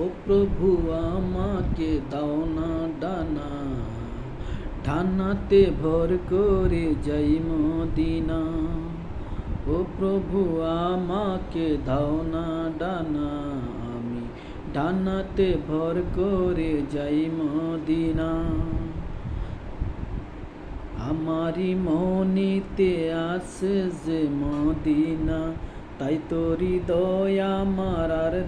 ও প্রভু আমাকে দাও না ডানা, ডানাতে ভর করে যাই মদিনা। ও প্রভু আমাকে দাও না ডানা, আমি ডানাতে ভর করে যাই মদিনা। আমারি মনিতে আসে যে মদিনা, তাই তোরি দয়া আর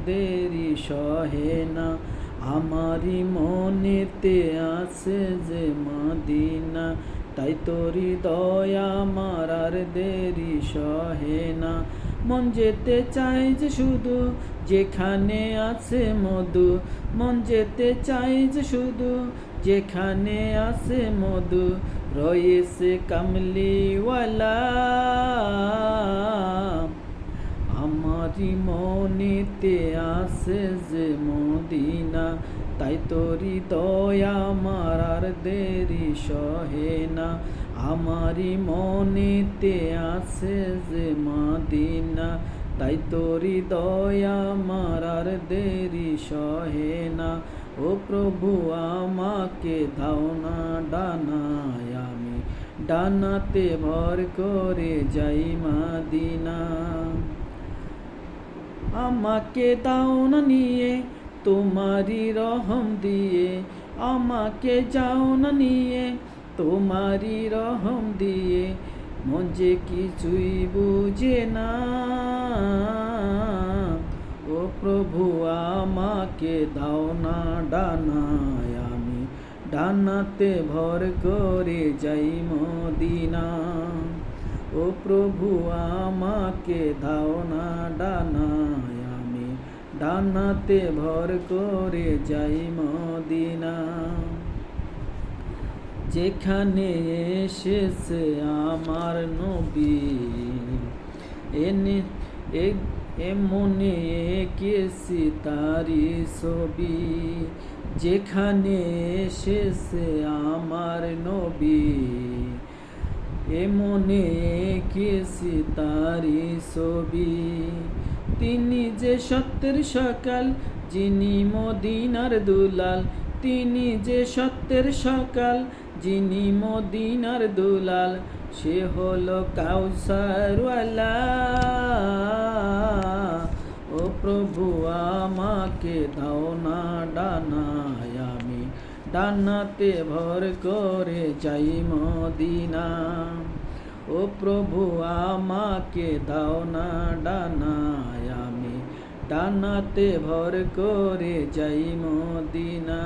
দেরি সহে না। আমারি মনেতে আসে যে মদিনা, তাই তোরি দয়া আমার আর দেরি সহে না। মন যেতে চাই যে শুধু যেখানে আছে মধু, মন যেতে চাই যে শুধু যেখানে আছে মধু, রয়েছে কামলিওয়ালা। আমারি মনেতে আসে যে মদিনা, তাই তোরি দয়া আমার আর দেরি সহে না। আমারি মনেতে আসে যে মদিনা, তাই তোরি দয়া আমার আর দেরি সহে না। ও প্রভু, আমাকে দাও না ডানায়, আমি ডানাতে ভর করে যাই মাদিনা। আমাকে দাও না নিয়ে, তোমারই রহম দিয়ে। আমাকে যাও না নিয়ে, তোমারই রহম দিয়ে। মন যে কিছুই বুঝে না। ও প্রভু, আমাকে দাও না ডানায়। আমি ডানাতে ভর করে যাই মদিনা। ও প্রভু, আমাকে দাও না আমি ডানাতে ভর করে যাই মদিনা। যেখানে এসেছে আমার নবী, এনে এমনে এঁকেছি তারি ছবি। যেখানে এসেছে আমার নবী, এমনে এঁকেছি তারি ছবি। তিনি যে সত্যের সকাল, যিনি মদিনার দুলাল। তিনি যে সত্যের সকাল, যিনি মদিনার দুলাল। সে হলো কাউসারওয়ালা। ও প্রভু, আমাকে দাও না ডানায় আমি। ডানাতে ভর করে যাই মদিনা। ও প্রভু, আমাকে দাও না আমি ডানাতে ভর করে যাই মদিনা।